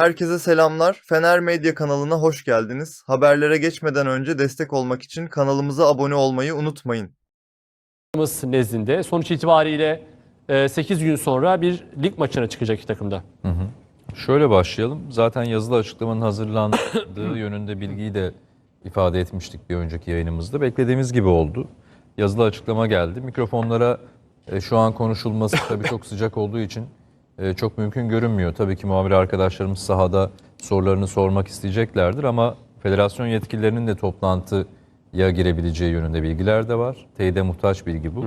Herkese selamlar. Fener Medya kanalına hoş geldiniz. Haberlere geçmeden önce destek olmak için kanalımıza abone olmayı unutmayın. Nezdinde sonuç itibariyle 8 gün sonra bir lig maçına çıkacak iki takımda. Şöyle başlayalım. Zaten yazılı açıklamanın hazırlandığı yönünde bilgiyi de ifade etmiştik bir önceki yayınımızda. Beklediğimiz gibi oldu. Yazılı açıklama geldi. Mikrofonlara e, şu an konuşulması tabii çok sıcak olduğu için e, çok mümkün görünmüyor. Tabii ki muhabir arkadaşlarımız sahada sorularını sormak isteyeceklerdir ama federasyon yetkililerinin de toplantıya girebileceği yönünde bilgiler de var. Teyide muhtaç bilgi bu.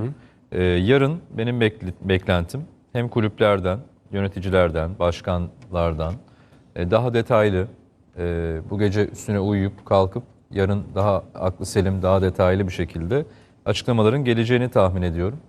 E, yarın benim beklentim hem kulüplerden, yöneticilerden, başkanlardan e, daha detaylı e, bu gece üstüne uyuyup kalkıp yarın daha aklı selim, daha detaylı bir şekilde açıklamaların geleceğini tahmin ediyorum.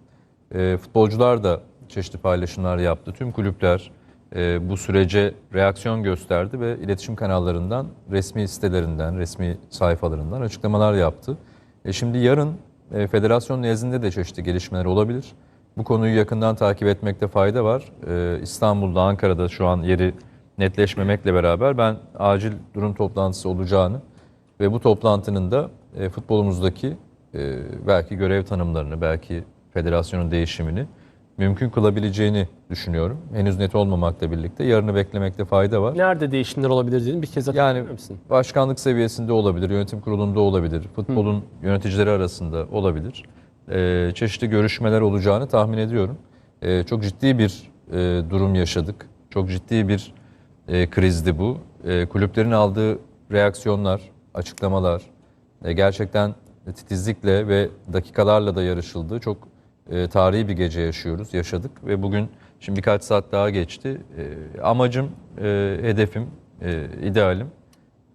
E, futbolcular da çeşitli paylaşımlar yaptı. Tüm kulüpler e, bu sürece reaksiyon gösterdi ve iletişim kanallarından, resmi sitelerinden, resmi sayfalarından açıklamalar yaptı. E, şimdi yarın e, federasyon nezdinde de çeşitli gelişmeler olabilir. Bu konuyu yakından takip etmekte fayda var. E, İstanbul'da, Ankara'da şu an yeri netleşmemekle beraber ben acil durum toplantısı olacağını ve bu toplantının da e, futbolumuzdaki e, belki görev tanımlarını, belki federasyonun değişimini mümkün kılabileceğini düşünüyorum. Henüz net olmamakla birlikte yarını beklemekte fayda var. Nerede değişimler olabilir dediğini bir kez Yani misin? başkanlık seviyesinde olabilir, yönetim kurulunda olabilir, futbolun yöneticileri arasında olabilir. Ee, çeşitli görüşmeler olacağını tahmin ediyorum. Ee, çok ciddi bir e, durum yaşadık. Çok ciddi bir e, krizdi bu. E, kulüplerin aldığı reaksiyonlar, açıklamalar e, gerçekten titizlikle ve dakikalarla da yarışıldı. Çok e, tarihi bir gece yaşıyoruz, yaşadık ve bugün şimdi birkaç saat daha geçti. E, amacım, e, hedefim, e, idealim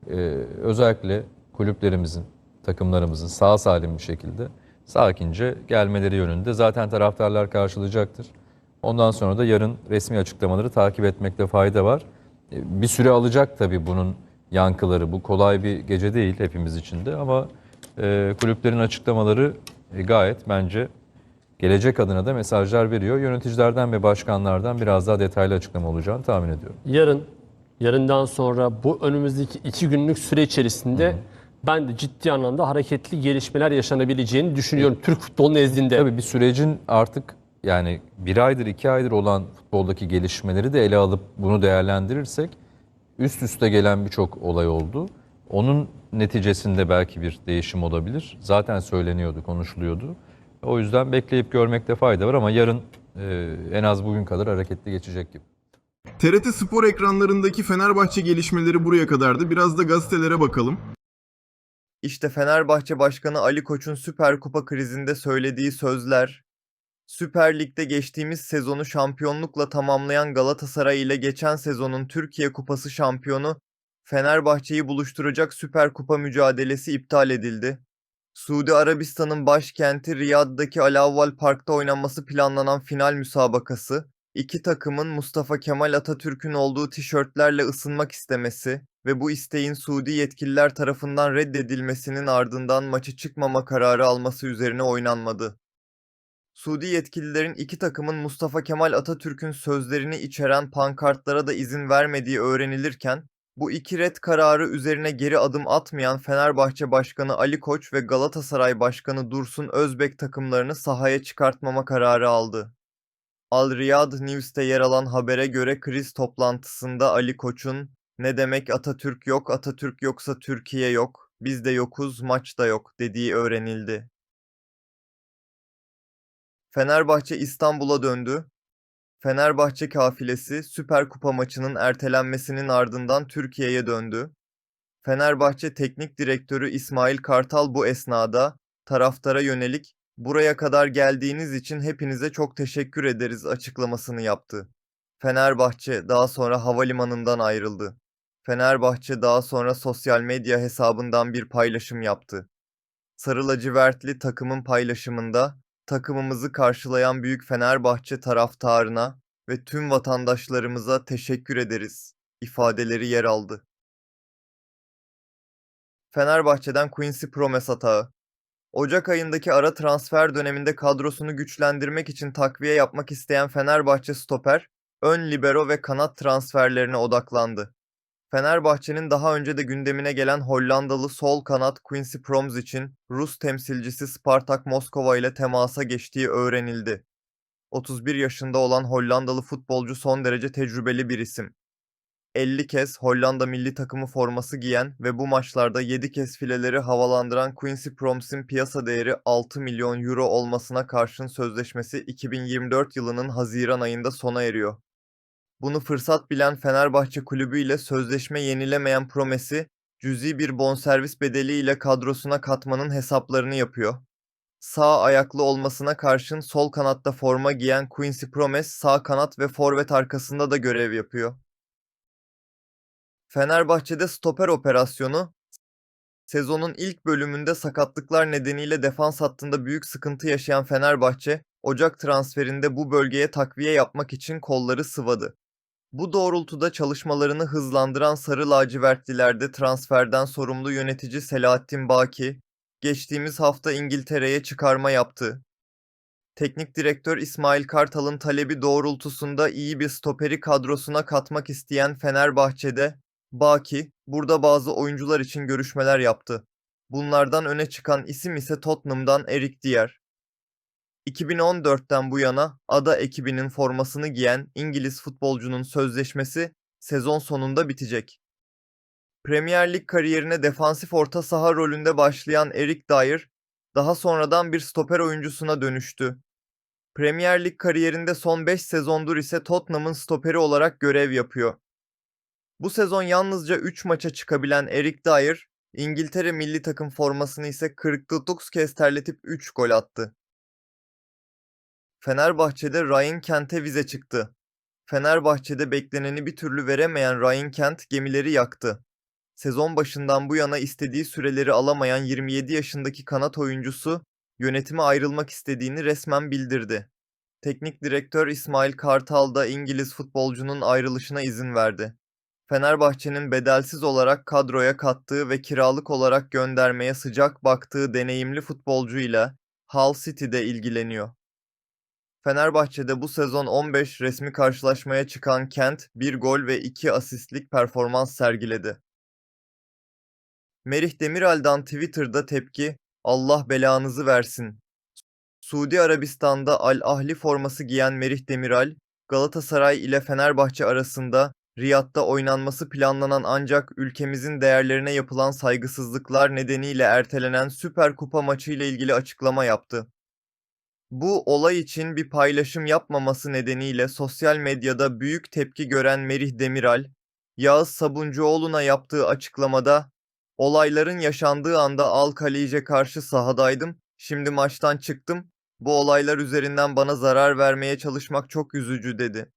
e, özellikle kulüplerimizin, takımlarımızın sağ salim bir şekilde sakince gelmeleri yönünde. Zaten taraftarlar karşılayacaktır. Ondan sonra da yarın resmi açıklamaları takip etmekte fayda var. E, Bir süre alacak tabii bunun yankıları. Bu kolay bir gece değil hepimiz için de ama e, kulüplerin açıklamaları e, gayet bence gelecek adına da mesajlar veriyor. Yöneticilerden ve başkanlardan biraz daha detaylı açıklama olacağını tahmin ediyorum. Yarın, yarından sonra bu önümüzdeki iki günlük süre içerisinde ben de ciddi anlamda hareketli gelişmeler yaşanabileceğini düşünüyorum Türk futbolu nezdinde. Tabii bir sürecin artık yani bir aydır iki aydır olan futboldaki gelişmeleri de ele alıp bunu değerlendirirsek üst üste gelen birçok olay oldu. Onun neticesinde belki bir değişim olabilir. Zaten söyleniyordu, konuşuluyordu. O yüzden bekleyip görmekte fayda var ama yarın e, en az bugün kadar hareketli geçecek gibi. TRT Spor ekranlarındaki Fenerbahçe gelişmeleri buraya kadardı. Biraz da gazetelere bakalım. İşte Fenerbahçe Başkanı Ali Koç'un Süper Kupa krizinde söylediği sözler, Süper Lig'de geçtiğimiz sezonu şampiyonlukla tamamlayan Galatasaray ile geçen sezonun Türkiye Kupası şampiyonu Fenerbahçe'yi buluşturacak Süper Kupa mücadelesi iptal edildi. Suudi Arabistan'ın başkenti Riyad'daki Al Avval Park'ta oynanması planlanan final müsabakası, iki takımın Mustafa Kemal Atatürk'ün olduğu tişörtlerle ısınmak istemesi ve bu isteğin Suudi yetkililer tarafından reddedilmesinin ardından maçı çıkmama kararı alması üzerine oynanmadı. Suudi yetkililerin iki takımın Mustafa Kemal Atatürk'ün sözlerini içeren pankartlara da izin vermediği öğrenilirken, bu iki red kararı üzerine geri adım atmayan Fenerbahçe Başkanı Ali Koç ve Galatasaray Başkanı Dursun Özbek takımlarını sahaya çıkartmama kararı aldı. Al Riyad News'te yer alan habere göre kriz toplantısında Ali Koç'un ne demek Atatürk yok, Atatürk yoksa Türkiye yok, biz de yokuz, maç da yok dediği öğrenildi. Fenerbahçe İstanbul'a döndü. Fenerbahçe kafilesi Süper Kupa maçının ertelenmesinin ardından Türkiye'ye döndü. Fenerbahçe Teknik Direktörü İsmail Kartal bu esnada taraftara yönelik buraya kadar geldiğiniz için hepinize çok teşekkür ederiz açıklamasını yaptı. Fenerbahçe daha sonra havalimanından ayrıldı. Fenerbahçe daha sonra sosyal medya hesabından bir paylaşım yaptı. Sarı lacivertli takımın paylaşımında takımımızı karşılayan büyük Fenerbahçe taraftarına ve tüm vatandaşlarımıza teşekkür ederiz ifadeleri yer aldı. Fenerbahçe'den Quincy Promes atağı. Ocak ayındaki ara transfer döneminde kadrosunu güçlendirmek için takviye yapmak isteyen Fenerbahçe stoper, ön libero ve kanat transferlerine odaklandı. Fenerbahçe'nin daha önce de gündemine gelen Hollandalı sol kanat Quincy Promes için Rus temsilcisi Spartak Moskova ile temasa geçtiği öğrenildi. 31 yaşında olan Hollandalı futbolcu son derece tecrübeli bir isim. 50 kez Hollanda milli takımı forması giyen ve bu maçlarda 7 kez fileleri havalandıran Quincy Promes'in piyasa değeri 6 milyon euro olmasına karşın sözleşmesi 2024 yılının Haziran ayında sona eriyor. Bunu fırsat bilen Fenerbahçe kulübü ile sözleşme yenilemeyen Promes'i cüzi bir bonservis bedeliyle kadrosuna katmanın hesaplarını yapıyor. Sağ ayaklı olmasına karşın sol kanatta forma giyen Quincy Promes sağ kanat ve forvet arkasında da görev yapıyor. Fenerbahçe'de stoper operasyonu sezonun ilk bölümünde sakatlıklar nedeniyle defans hattında büyük sıkıntı yaşayan Fenerbahçe, Ocak transferinde bu bölgeye takviye yapmak için kolları sıvadı. Bu doğrultuda çalışmalarını hızlandıran Sarı Lacivertlilerde transferden sorumlu yönetici Selahattin Baki, geçtiğimiz hafta İngiltere'ye çıkarma yaptı. Teknik direktör İsmail Kartal'ın talebi doğrultusunda iyi bir stoperi kadrosuna katmak isteyen Fenerbahçe'de, Baki, burada bazı oyuncular için görüşmeler yaptı. Bunlardan öne çıkan isim ise Tottenham'dan Erik Dier. 2014'ten bu yana Ada ekibinin formasını giyen İngiliz futbolcunun sözleşmesi sezon sonunda bitecek. Premier Lig kariyerine defansif orta saha rolünde başlayan Erik Dyer, daha sonradan bir stoper oyuncusuna dönüştü. Premier Lig kariyerinde son 5 sezondur ise Tottenham'ın stoperi olarak görev yapıyor. Bu sezon yalnızca 3 maça çıkabilen Erik Dyer, İngiltere milli takım formasını ise 49 kez terletip 3 gol attı. Fenerbahçe'de Ryan Kent'e vize çıktı. Fenerbahçe'de bekleneni bir türlü veremeyen Ryan Kent gemileri yaktı. Sezon başından bu yana istediği süreleri alamayan 27 yaşındaki kanat oyuncusu yönetime ayrılmak istediğini resmen bildirdi. Teknik direktör İsmail Kartal da İngiliz futbolcunun ayrılışına izin verdi. Fenerbahçe'nin bedelsiz olarak kadroya kattığı ve kiralık olarak göndermeye sıcak baktığı deneyimli futbolcuyla Hull City'de ilgileniyor. Fenerbahçe'de bu sezon 15 resmi karşılaşmaya çıkan Kent 1 gol ve 2 asistlik performans sergiledi. Merih Demiral'dan Twitter'da tepki, Allah belanızı versin. Suudi Arabistan'da Al Ahli forması giyen Merih Demiral, Galatasaray ile Fenerbahçe arasında Riyad'da oynanması planlanan ancak ülkemizin değerlerine yapılan saygısızlıklar nedeniyle ertelenen Süper Kupa maçı ile ilgili açıklama yaptı. Bu olay için bir paylaşım yapmaması nedeniyle sosyal medyada büyük tepki gören Merih Demiral, Yağız Sabuncuoğlu'na yaptığı açıklamada Olayların yaşandığı anda Al Khalice karşı sahadaydım. Şimdi maçtan çıktım. Bu olaylar üzerinden bana zarar vermeye çalışmak çok üzücü dedi.